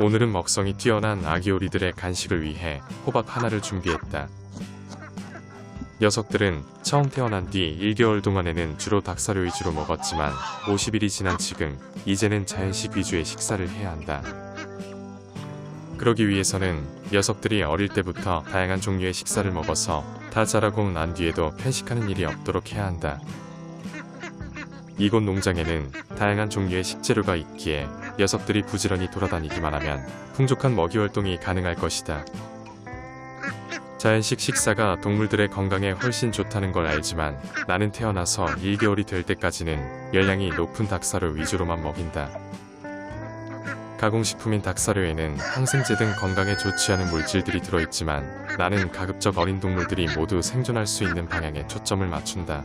오늘은 먹성이 뛰어난 아기 오리들의 간식을 위해 호박 하나를 준비했다. 녀석들은 처음 태어난 뒤 1개월 동안에는 주로 닭사료 위주로 먹었지만 50일이 지난 지금 이제는 자연식 위주의 식사를 해야 한다. 그러기 위해서는 녀석들이 어릴 때부터 다양한 종류의 식사를 먹어서 다 자라고 난 뒤에도 편식하는 일이 없도록 해야 한다. 이곳 농장에는 다양한 종류의 식재료가 있기에 녀석들이 부지런히 돌아다니기만 하면 풍족한 먹이 활동이 가능할 것이다. 자연식 식사가 동물들의 건강에 훨씬 좋다는 걸 알지만 나는 태어나서 1개월이 될 때까지는 열량이 높은 닭사료 위주로만 먹인다. 가공식품인 닭사료에는 항생제 등 건강에 좋지 않은 물질들이 들어있지만 나는 가급적 어린 동물들이 모두 생존할 수 있는 방향에 초점을 맞춘다.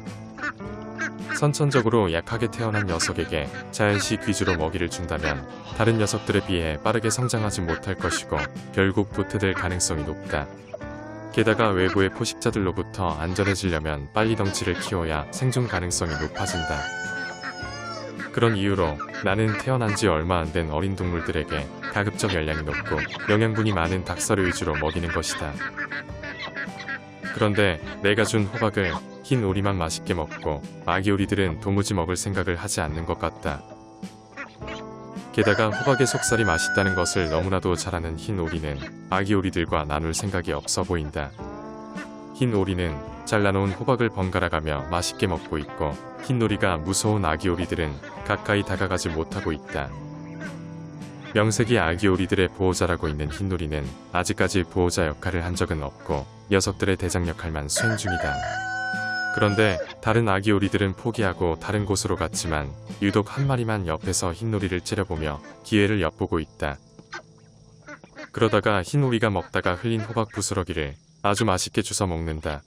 선천적으로 약하게 태어난 녀석에게 자연식 위주로 먹이를 준다면 다른 녀석들에 비해 빠르게 성장하지 못할 것이고 결국 도태될 가능성이 높다. 게다가 외부의 포식자들로부터 안전해지려면 빨리 덩치를 키워야 생존 가능성이 높아진다. 그런 이유로 나는 태어난 지 얼마 안 된 어린 동물들에게 가급적 열량이 높고 영양분이 많은 닭사료 위주로 먹이는 것이다. 그런데 내가 준 호박을 흰 오리만 맛있게 먹고 아기 오리들은 도무지 먹을 생각을 하지 않는 것 같다. 게다가 호박의 속살이 맛있다는 것을 너무나도 잘 아는 흰 오리는 아기 오리들과 나눌 생각이 없어 보인다. 흰 오리는 잘라놓은 호박을 번갈아가며 맛있게 먹고 있고 흰 오리가 무서운 아기 오리들은 가까이 다가가지 못하고 있다. 명색이 아기 오리들의 보호자라고 있는 흰 오리는 아직까지 보호자 역할을 한 적은 없고 녀석들의 대장 역할만 수행 중이다. 그런데 다른 아기 오리들은 포기하고 다른 곳으로 갔지만 유독 한 마리만 옆에서 흰 오리를 째려보며 기회를 엿보고 있다. 그러다가 흰 오리가 먹다가 흘린 호박 부스러기를 아주 맛있게 주워 먹는다.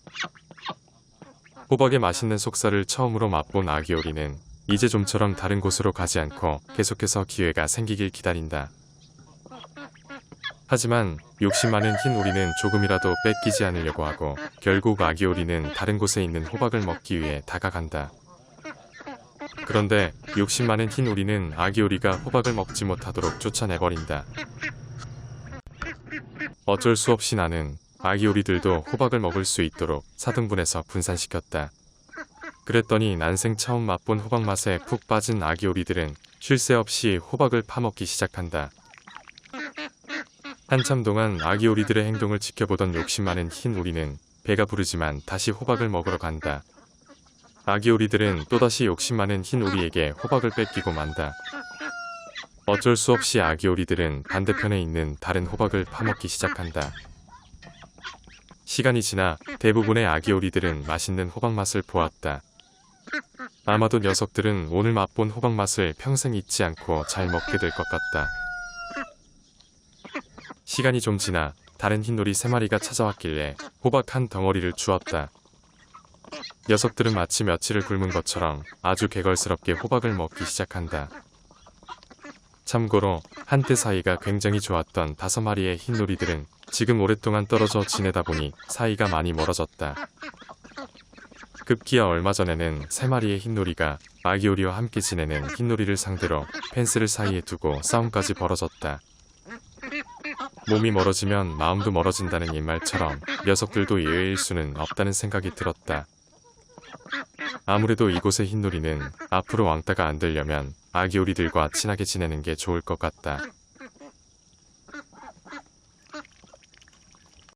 호박의 맛있는 속살을 처음으로 맛본 아기 오리는 이제 좀처럼 다른 곳으로 가지 않고 계속해서 기회가 생기길 기다린다. 하지만 욕심 많은 흰 오리는 조금이라도 뺏기지 않으려고 하고 결국 아기 오리는 다른 곳에 있는 호박을 먹기 위해 다가간다. 그런데 욕심 많은 흰 오리는 아기 오리가 호박을 먹지 못하도록 쫓아내버린다. 어쩔 수 없이 나는 아기 오리들도 호박을 먹을 수 있도록 사등분해서 분산시켰다. 그랬더니 난생 처음 맛본 호박 맛에 푹 빠진 아기 오리들은 쉴 새 없이 호박을 파먹기 시작한다. 한참 동안 아기 오리들의 행동을 지켜보던 욕심 많은 흰 오리는 배가 부르지만 다시 호박을 먹으러 간다. 아기 오리들은 또다시 욕심 많은 흰 오리에게 호박을 뺏기고 만다. 어쩔 수 없이 아기 오리들은 반대편에 있는 다른 호박을 파먹기 시작한다. 시간이 지나 대부분의 아기 오리들은 맛있는 호박 맛을 보았다. 아마도 녀석들은 오늘 맛본 호박 맛을 평생 잊지 않고 잘 먹게 될 것 같다. 시간이 좀 지나 다른 흰놀이 세 마리가 찾아왔길래 호박 한 덩어리를 주었다. 녀석들은 마치 며칠을 굶은 것처럼 아주 개걸스럽게 호박을 먹기 시작한다. 참고로 한때 사이가 굉장히 좋았던 다섯 마리의 흰놀이들은 지금 오랫동안 떨어져 지내다 보니 사이가 많이 멀어졌다. 급기야 얼마 전에는 세 마리의 흰놀이가 아기오리와 함께 지내는 흰놀이를 상대로 펜스를 사이에 두고 싸움까지 벌어졌다. 몸이 멀어지면 마음도 멀어진다는 옛말처럼 녀석들도 예외일 수는 없다는 생각이 들었다. 아무래도 이곳의 흰놀이는 앞으로 왕따가 안 되려면 아기오리들과 친하게 지내는 게 좋을 것 같다.